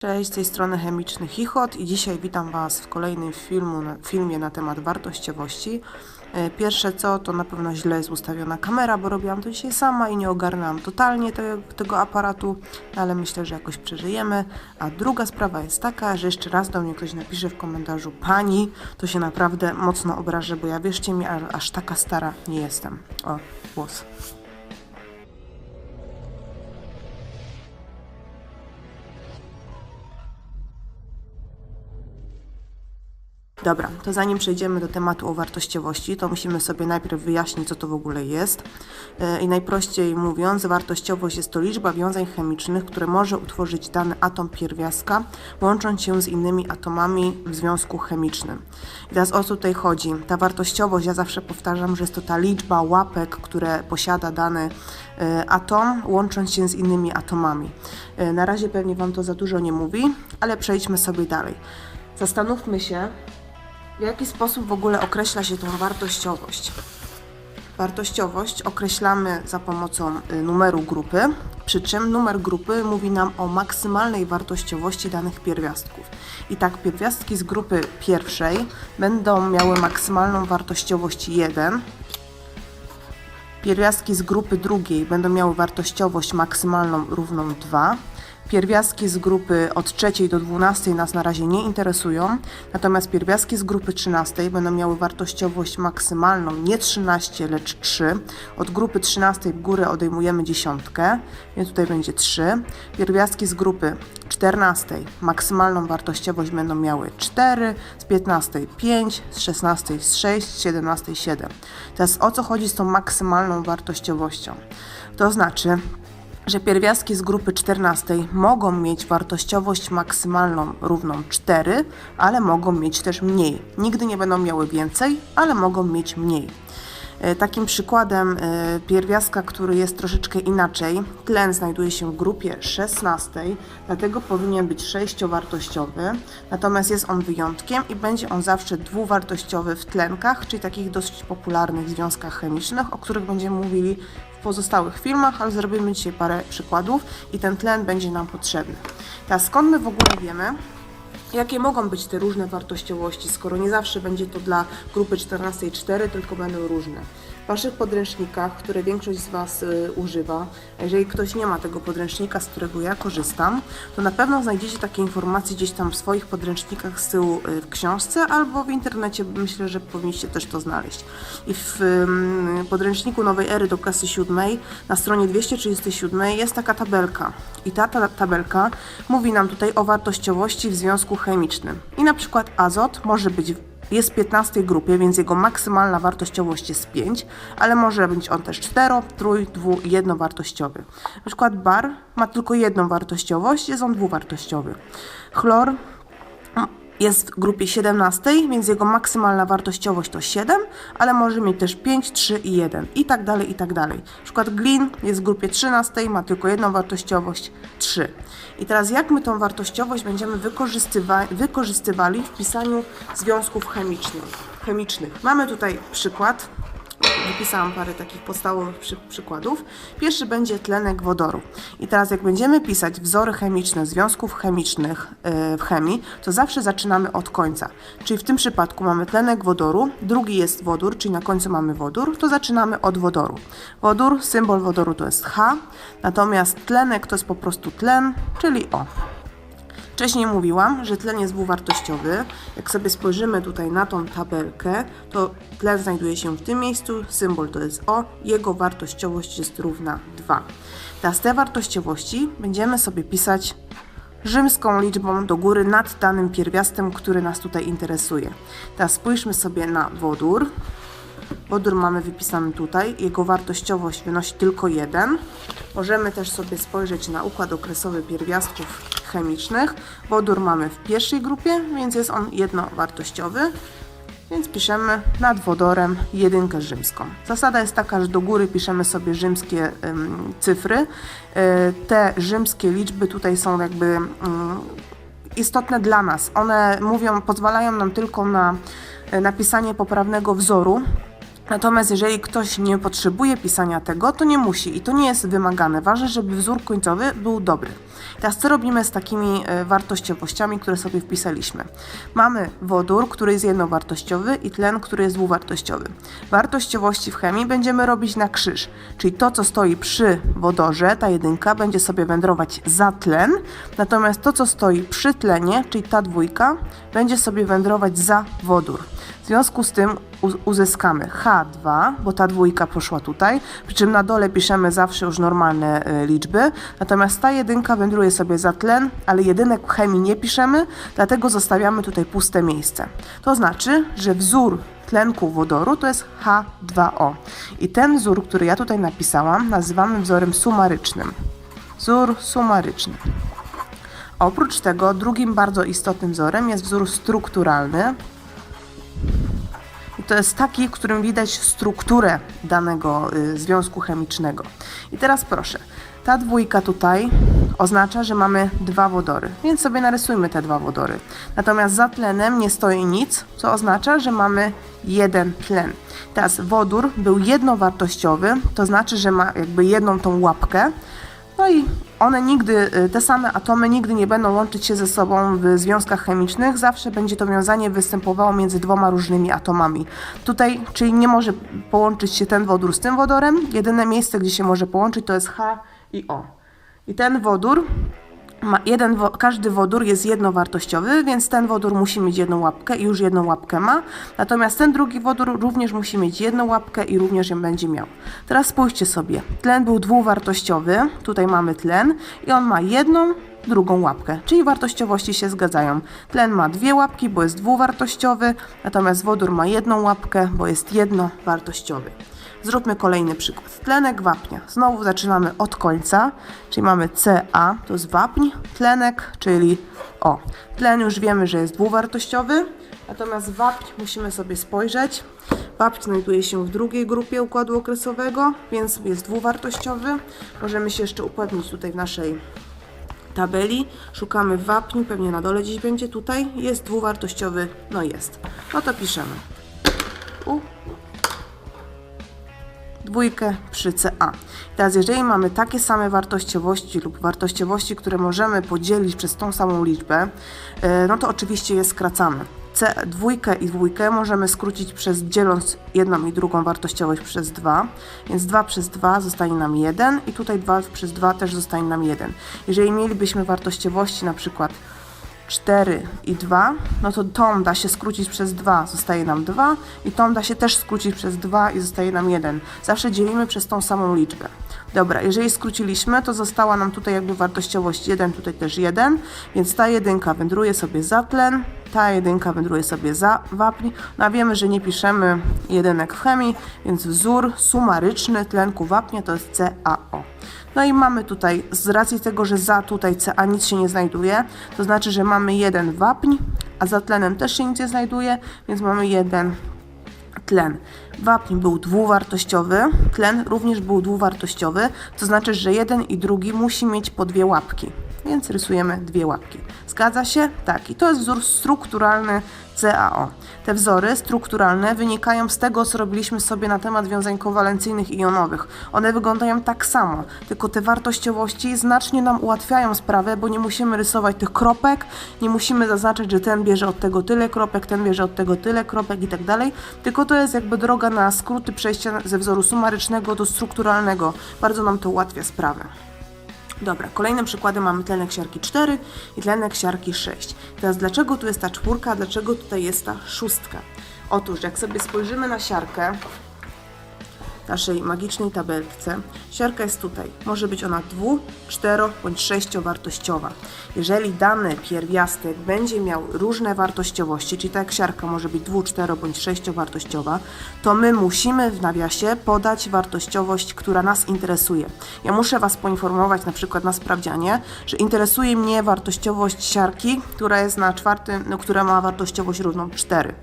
Cześć, z tej strony Chemiczny Chichot i dzisiaj witam Was w kolejnym filmu, filmie na temat wartościowości. E, Pierwsze co, to na pewno źle jest ustawiona kamera, bo robiłam to dzisiaj sama i nie ogarnęłam totalnie te, tego aparatu, ale myślę, że jakoś przeżyjemy. A druga sprawa jest taka, że jeszcze raz do mnie ktoś napisze w komentarzu Pani, to się naprawdę mocno obrażę, bo ja wierzcie mi, aż taka stara nie jestem. O, głos. Dobra, to zanim przejdziemy do tematu o wartościowości, to musimy sobie najpierw wyjaśnić, co to w ogóle jest. E, I najprościej mówiąc, wartościowość jest to liczba wiązań chemicznych, które może utworzyć dany atom pierwiastka, łącząc się z innymi atomami w związku chemicznym. I teraz o co tutaj chodzi? Ta wartościowość, ja zawsze powtarzam, że jest to ta liczba łapek, które posiada dany e, atom, łącząc się z innymi atomami. E, Na razie pewnie Wam to za dużo nie mówi, ale przejdźmy sobie dalej. Zastanówmy się, w jaki sposób w ogóle określa się tą wartościowość? Wartościowość określamy za pomocą y, numeru grupy, przy czym numer grupy mówi nam o maksymalnej wartościowości danych pierwiastków. I tak pierwiastki z grupy pierwszej będą miały maksymalną wartościowość 1, pierwiastki z grupy drugiej będą miały wartościowość maksymalną równą 2, Pierwiastki z grupy od trzeciej do 12 nas na razie nie interesują, natomiast pierwiastki z grupy 13 będą miały wartościowość maksymalną nie 13, lecz 3. Od grupy 13 w górę odejmujemy dziesiątkę, więc tutaj będzie 3. Pierwiastki z grupy 14 maksymalną wartościowość będą miały 4, z 15 5, z 16 6, z 17 7. Teraz o co chodzi z tą maksymalną wartościowością? To znaczy, że pierwiastki z grupy 14 mogą mieć wartościowość maksymalną równą 4, ale mogą mieć też mniej. Nigdy nie będą miały więcej, ale mogą mieć mniej. E, Takim przykładem e, pierwiastka, który jest troszeczkę inaczej, tlen znajduje się w grupie 16, dlatego powinien być sześciowartościowy, natomiast jest on wyjątkiem i będzie on zawsze dwuwartościowy w tlenkach, czyli takich dosyć popularnych związkach chemicznych, o których będziemy mówili w pozostałych filmach, ale zrobimy dzisiaj parę przykładów i ten tlen będzie nam potrzebny. Teraz skąd my w ogóle wiemy, Jakie mogą być te różne wartościowości, skoro nie zawsze będzie to dla grupy 14.4, tylko będą różne? Waszych podręcznikach, które większość z Was y, używa, jeżeli ktoś nie ma tego podręcznika, z którego ja korzystam, to na pewno znajdziecie takie informacje gdzieś tam w swoich podręcznikach z tyłu y, w książce albo w internecie, myślę, że powinniście też to znaleźć. I w podręczniku Nowej Ery do klasy siódmej na stronie 237 jest taka tabelka. I ta, ta tabelka mówi nam tutaj o wartościowości w związku chemicznym. I na przykład azot może być jest w 15 grupie, więc jego maksymalna wartościowość jest 5, ale może być on też 4, 3, 2 i jednowartościowy. Na przykład bar ma tylko jedną wartościowość, jest on dwuwartościowy. Chlor jest w grupie 17, więc jego maksymalna wartościowość to 7, ale może mieć też 5, 3 i 1 i tak dalej, i tak dalej. Na przykład glin jest w grupie 13, ma tylko jedną wartościowość 3. I teraz jak my tą wartościowość będziemy wykorzystywa wykorzystywali w pisaniu związków chemicznych? chemicznych? Mamy tutaj przykład. Wypisałam parę takich podstawowych przy, przykładów. Pierwszy będzie tlenek wodoru. I teraz jak będziemy pisać wzory chemiczne związków chemicznych e, w chemii, to zawsze zaczynamy od końca. Czyli w tym przypadku mamy tlenek wodoru, drugi jest wodór, czyli na końcu mamy wodór, to zaczynamy od wodoru. Wodór, symbol wodoru to jest H, natomiast tlenek to jest po prostu tlen, czyli O. Wcześniej mówiłam, że tlen jest dwuwartościowy. Jak sobie spojrzymy tutaj na tą tabelkę, to tlen znajduje się w tym miejscu, symbol to jest O, jego wartościowość jest równa 2. Teraz te wartościowości będziemy sobie pisać rzymską liczbą do góry nad danym pierwiastem, który nas tutaj interesuje. Teraz spójrzmy sobie na wodór. Wodór mamy wypisany tutaj, jego wartościowość wynosi tylko 1. Możemy też sobie spojrzeć na układ okresowy pierwiastków chemicznych. Wodór mamy w pierwszej grupie, więc jest on jednowartościowy. Więc piszemy nad wodorem jedynkę rzymską. Zasada jest taka, że do góry piszemy sobie rzymskie ym, cyfry. Y, te rzymskie liczby tutaj są jakby ym, istotne dla nas. One mówią, pozwalają nam tylko na e, napisanie poprawnego wzoru. Natomiast jeżeli ktoś nie potrzebuje pisania tego, to nie musi i to nie jest wymagane. Ważne, żeby wzór końcowy był dobry. Teraz co robimy z takimi e, wartościowościami, które sobie wpisaliśmy? Mamy wodór, który jest jednowartościowy i tlen, który jest dwuwartościowy. Wartościowości w chemii będziemy robić na krzyż, czyli to, co stoi przy wodorze, ta jedynka, będzie sobie wędrować za tlen, natomiast to, co stoi przy tlenie, czyli ta dwójka, będzie sobie wędrować za wodór. W związku z tym uzyskamy H2, bo ta dwójka poszła tutaj, przy czym na dole piszemy zawsze już normalne y, liczby, natomiast ta jedynka wędruje sobie za tlen, ale jedynek w chemii nie piszemy, dlatego zostawiamy tutaj puste miejsce. To znaczy, że wzór tlenku wodoru to jest H2O. I ten wzór, który ja tutaj napisałam, nazywamy wzorem sumarycznym. Wzór sumaryczny. Oprócz tego drugim bardzo istotnym wzorem jest wzór strukturalny. To jest taki, w którym widać strukturę danego y, związku chemicznego. I teraz proszę, ta dwójka tutaj oznacza, że mamy dwa wodory, więc sobie narysujmy te dwa wodory. Natomiast za tlenem nie stoi nic, co oznacza, że mamy jeden tlen. Teraz wodór był jednowartościowy, to znaczy, że ma jakby jedną tą łapkę, no i one nigdy, y, te same atomy nigdy nie będą łączyć się ze sobą w związkach chemicznych, zawsze będzie to wiązanie występowało między dwoma różnymi atomami. Tutaj, czyli nie może połączyć się ten wodór z tym wodorem, jedyne miejsce, gdzie się może połączyć to jest H i O. I ten wodór, ma jeden, każdy wodór jest jednowartościowy, więc ten wodór musi mieć jedną łapkę i już jedną łapkę ma, natomiast ten drugi wodór również musi mieć jedną łapkę i również ją będzie miał. Teraz spójrzcie sobie, tlen był dwuwartościowy, tutaj mamy tlen i on ma jedną, drugą łapkę, czyli wartościowości się zgadzają. Tlen ma dwie łapki, bo jest dwuwartościowy, natomiast wodór ma jedną łapkę, bo jest jednowartościowy. Zróbmy kolejny przykład. Tlenek wapnia. Znowu zaczynamy od końca, czyli mamy Ca, to jest wapń, tlenek, czyli O. Tlen już wiemy, że jest dwuwartościowy, natomiast wapń musimy sobie spojrzeć. Wapń znajduje się w drugiej grupie układu okresowego, więc jest dwuwartościowy. Możemy się jeszcze upewnić tutaj w naszej tabeli. Szukamy wapń, pewnie na dole gdzieś będzie tutaj. Jest dwuwartościowy, no jest. No to piszemy. U dwójkę przy CA. Teraz jeżeli mamy takie same wartościowości lub wartościowości, które możemy podzielić przez tą samą liczbę, e, no to oczywiście je skracamy. C, dwójkę i dwójkę możemy skrócić przez dzieląc jedną i drugą wartościowość przez 2, więc 2 przez 2 zostanie nam 1 i tutaj 2 przez 2 też zostanie nam 1. Jeżeli mielibyśmy wartościowości na przykład 4 i 2, no to tą da się skrócić przez 2, zostaje nam 2 i tą da się też skrócić przez 2 i zostaje nam 1. Zawsze dzielimy przez tą samą liczbę. Dobra, jeżeli skróciliśmy, to została nam tutaj jakby wartościowość 1, tutaj też 1, więc ta jedynka wędruje sobie za tlen, ta jedynka wędruje sobie za wapń. No a wiemy, że nie piszemy jedynek w chemii, więc wzór sumaryczny tlenku wapnia to jest CaO. No i mamy tutaj, z racji tego, że za tutaj Ca nic się nie znajduje, to znaczy, że mamy jeden wapń, a za tlenem też się nic nie znajduje, więc mamy jeden tlen. Wapń był dwuwartościowy, tlen również był dwuwartościowy, to znaczy, że jeden i drugi musi mieć po dwie łapki, więc rysujemy dwie łapki. Zgadza się? Tak. I to jest wzór strukturalny CaO. Te wzory strukturalne wynikają z tego, co robiliśmy sobie na temat wiązań kowalencyjnych i jonowych. One wyglądają tak samo, tylko te wartościowości znacznie nam ułatwiają sprawę, bo nie musimy rysować tych kropek, nie musimy zaznaczać, że ten bierze od tego tyle kropek, ten bierze od tego tyle kropek i tak dalej, tylko to jest jakby droga na skróty przejścia ze wzoru sumarycznego do strukturalnego. Bardzo nam to ułatwia sprawę. Dobra, kolejnym przykładem mamy tlenek siarki 4 i tlenek siarki 6. Teraz dlaczego tu jest ta czwórka, a dlaczego tutaj jest ta szóstka? Otóż jak sobie spojrzymy na siarkę naszej magicznej tabelce, siarka jest tutaj. Może być ona dwu, cztero bądź sześciowartościowa. Jeżeli dany pierwiastek będzie miał różne wartościowości, czyli tak jak siarka może być dwu, cztero bądź sześciowartościowa, to my musimy w nawiasie podać wartościowość, która nas interesuje. Ja muszę Was poinformować na przykład na sprawdzianie, że interesuje mnie wartościowość siarki, która jest na czwartym, no, która ma wartościowość równą 4.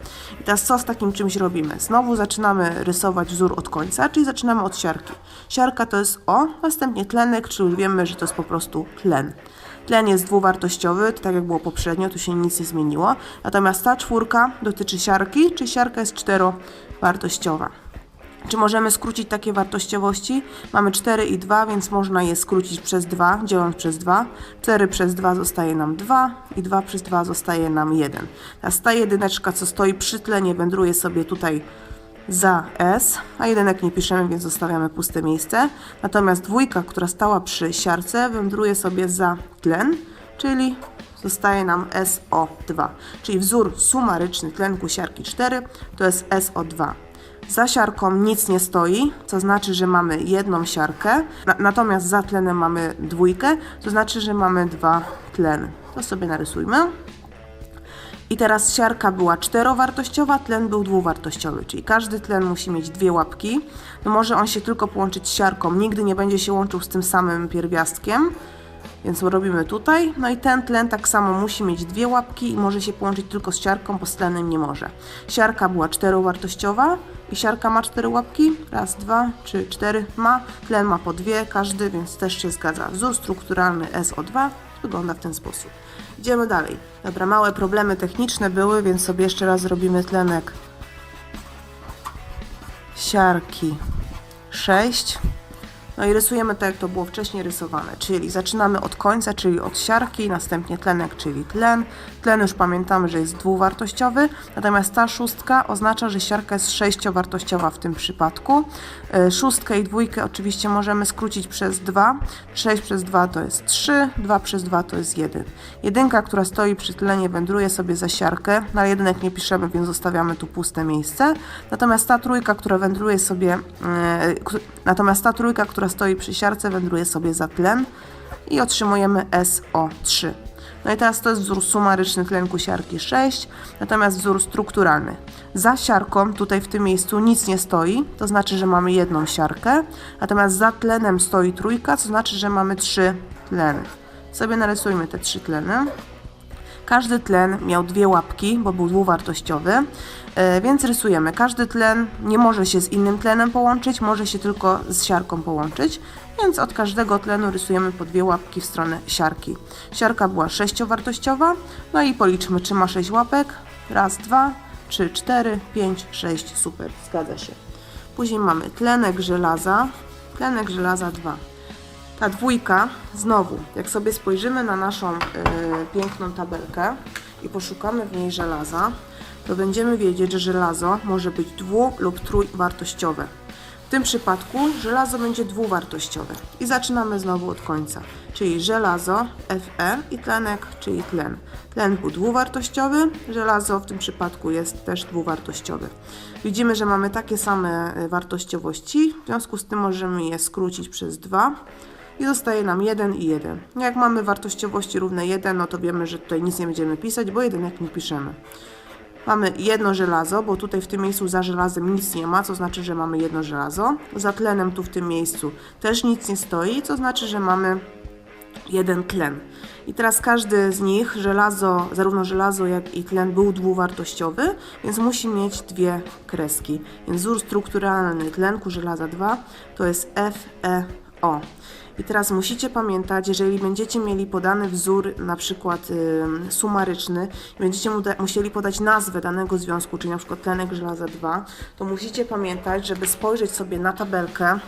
I teraz co z takim czymś robimy? Znowu zaczynamy rysować wzór od końca, czyli zaczynamy od siarki. Siarka to jest O, następnie tlenek, czyli wiemy, że to jest po prostu tlen. Tlen jest dwuwartościowy, to tak jak było poprzednio, tu się nic nie zmieniło. Natomiast ta czwórka dotyczy siarki, czyli siarka jest czterowartościowa. Czy możemy skrócić takie wartościowości? Mamy 4 i 2, więc można je skrócić przez 2, dzieląc przez 2. 4 przez 2 zostaje nam 2 i 2 przez 2 zostaje nam 1. Teraz ta jedyneczka, co stoi przy tlenie, wędruje sobie tutaj za S, a jedynek nie piszemy, więc zostawiamy puste miejsce. Natomiast dwójka, która stała przy siarce, wędruje sobie za tlen, czyli zostaje nam SO2. Czyli wzór sumaryczny tlenku siarki 4 to jest SO2. Za siarką nic nie stoi, co znaczy, że mamy jedną siarkę, na, natomiast za tlenem mamy dwójkę, to znaczy, że mamy dwa tleny. To sobie narysujmy. I teraz siarka była czterowartościowa, tlen był dwuwartościowy, czyli każdy tlen musi mieć dwie łapki. No może on się tylko połączyć z siarką, nigdy nie będzie się łączył z tym samym pierwiastkiem, więc robimy tutaj. No i ten tlen tak samo musi mieć dwie łapki i może się połączyć tylko z siarką, bo z tlenem nie może. Siarka była czterowartościowa i siarka ma cztery łapki. Raz, dwa, trzy, cztery ma. Tlen ma po dwie, każdy, więc też się zgadza. Wzór strukturalny SO2 wygląda w ten sposób. Idziemy dalej. Dobra, małe problemy techniczne były, więc sobie jeszcze raz zrobimy tlenek siarki 6. No i rysujemy tak, jak to było wcześniej rysowane, czyli zaczynamy od końca, czyli od siarki, następnie tlenek, czyli tlen. Tlen już pamiętamy, że jest dwuwartościowy, natomiast ta szóstka oznacza, że siarka jest sześciowartościowa w tym przypadku. E, Szóstkę i dwójkę oczywiście możemy skrócić przez 2. 6 przez 2 to jest 3, 2 przez 2 to jest 1. Jedynka, która stoi przy tlenie, wędruje sobie za siarkę. Na jedynek nie piszemy, więc zostawiamy tu puste miejsce. Natomiast ta trójka, która wędruje sobie, k- natomiast ta trójka, która stoi przy siarce, wędruje sobie za tlen i otrzymujemy SO3. No i teraz to jest wzór sumaryczny tlenku siarki 6, natomiast wzór strukturalny. Za siarką, tutaj w tym miejscu nic nie stoi, to znaczy, że mamy jedną siarkę, natomiast za tlenem stoi trójka, co znaczy, że mamy trzy tleny. Sobie narysujmy te trzy tleny. Każdy tlen miał dwie łapki, bo był dwuwartościowy, e, więc rysujemy. Każdy tlen nie może się z innym tlenem połączyć, może się tylko z siarką połączyć, więc od każdego tlenu rysujemy po dwie łapki w stronę siarki. Siarka była sześciowartościowa, no i policzmy, czy ma sześć łapek. Raz, dwa, trzy, cztery, pięć, sześć, super, zgadza się. Później mamy tlenek żelaza, tlenek żelaza 2. Ta dwójka, znowu, jak sobie spojrzymy na naszą y, piękną tabelkę i poszukamy w niej żelaza, to będziemy wiedzieć, że żelazo może być dwu- lub trójwartościowe. W tym przypadku żelazo będzie dwuwartościowe. I zaczynamy znowu od końca, czyli żelazo, Fe i tlenek, czyli tlen. Tlen był dwuwartościowy, żelazo w tym przypadku jest też dwuwartościowe. Widzimy, że mamy takie same y, wartościowości, w związku z tym możemy je skrócić przez 2 i zostaje nam 1 i 1. Jak mamy wartościowości równe 1, no to wiemy, że tutaj nic nie będziemy pisać, bo jedynek nie piszemy. Mamy jedno żelazo, bo tutaj w tym miejscu za żelazem nic nie ma, co znaczy, że mamy jedno żelazo. Za tlenem tu w tym miejscu też nic nie stoi, co znaczy, że mamy jeden tlen. I teraz każdy z nich, żelazo, zarówno żelazo jak i tlen był dwuwartościowy, więc musi mieć dwie kreski. Więc wzór strukturalny tlenku żelaza 2 to jest FeO. I teraz musicie pamiętać, jeżeli będziecie mieli podany wzór, na przykład ym, sumaryczny, będziecie mu musieli podać nazwę danego związku, czyli na przykład tlenek żelaza 2, to musicie pamiętać, żeby spojrzeć sobie na tabelkę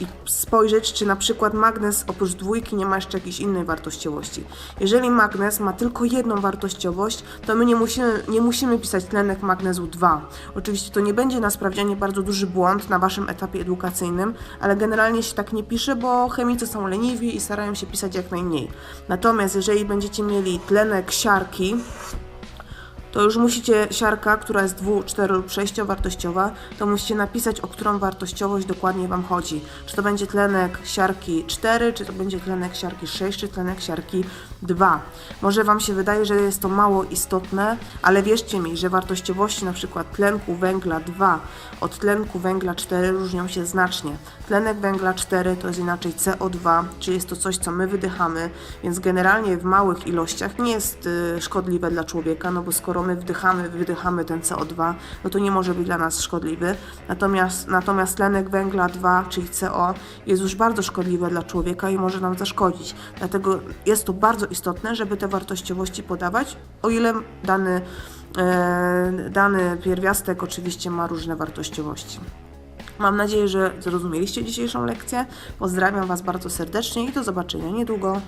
i spojrzeć, czy na przykład magnes oprócz dwójki nie ma jeszcze jakiejś innej wartościowości. Jeżeli magnes ma tylko jedną wartościowość, to my nie musimy, nie musimy pisać tlenek magnezu 2. Oczywiście to nie będzie na sprawdzianie bardzo duży błąd na waszym etapie edukacyjnym, ale generalnie się tak nie pisze, bo chemicy są leniwi i starają się pisać jak najmniej. Natomiast jeżeli będziecie mieli tlenek siarki, to już musicie siarka, która jest 2, 4 lub 6 wartościowa, to musicie napisać, o którą wartościowość dokładnie Wam chodzi. Czy to będzie tlenek siarki 4, czy to będzie tlenek siarki 6, czy tlenek siarki 2. Może Wam się wydaje, że jest to mało istotne, ale wierzcie mi, że wartościowości przykład tlenku węgla 2 od tlenku węgla 4 różnią się znacznie. Tlenek węgla 4 to jest inaczej CO2, czyli jest to coś, co my wydychamy, więc generalnie w małych ilościach nie jest y, szkodliwe dla człowieka, no bo skoro my wdychamy, wydychamy ten CO2, no to nie może być dla nas szkodliwy. Natomiast, natomiast tlenek węgla 2, czyli CO, jest już bardzo szkodliwe dla człowieka i może nam zaszkodzić. Dlatego jest to bardzo istotne, żeby te wartościowości podawać, o ile dany, e, dany pierwiastek oczywiście ma różne wartościowości. Mam nadzieję, że zrozumieliście dzisiejszą lekcję. Pozdrawiam Was bardzo serdecznie i do zobaczenia niedługo.